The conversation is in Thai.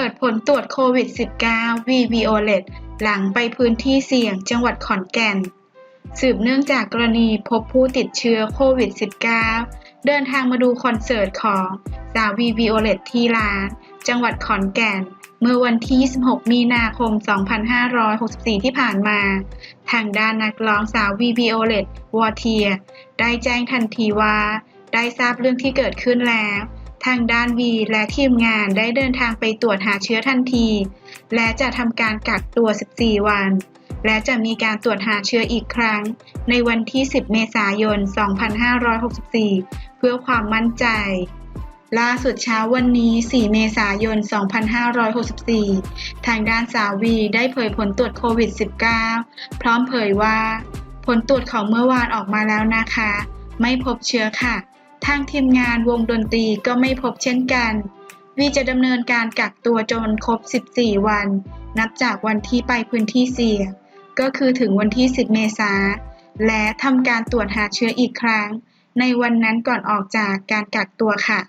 ปิดผลตรวจโควิด -19 v v o l e t หลังไปพื้นที่เสี่ยงจังหวัดขอนแก่น สืบเนื่องจากกรณีพบผู้ติดเชื้อโควิด -19 เดินทางมาดูคอนเสิร์ตของสาววีวีโอเลตที่ร้าน จังหวัดขอนแก่น เมื่อวันที่ 26 มีนาคม 2564 ที่ผ่านมา ทางด้านนักร้องสาววีวีโอเลตวอเทีย ได้แจ้งทันทีว่า ได้ทราบเรื่องที่เกิดขึ้นแล้ว ทางด้านวีและทีมงานได้เดินทางไปตรวจหาเชื้อทันที และจะทำการกักตัว 14 วัน และจะมีการตรวจหาเชื้ออีกครั้ง ในวันที่ 10 เมษายน 2564 เพื่อความมั่นใจ ล่าสุดเช้าวันนี้ 4 เมษายน 2564 ทางด้านสาววีได้เผยผลตรวจโควิด -19 พร้อมเผยว่า ผลตรวจของเมื่อวานออกมาแล้วนะคะ ไม่พบเชื้อค่ะ ทางทีมงานวงดนตรีก็ไม่พบเช่นกัน วีจะดำเนินการกักตัวจนครบ 14 วัน นับจากวันที่ไปพื้นที่เสี่ยง ก็คือถึงวันที่ 10 เมษา และทำการตรวจหาเชื้ออีกครั้ง ในวันนั้นก่อนออกจากการกักตัวค่ะ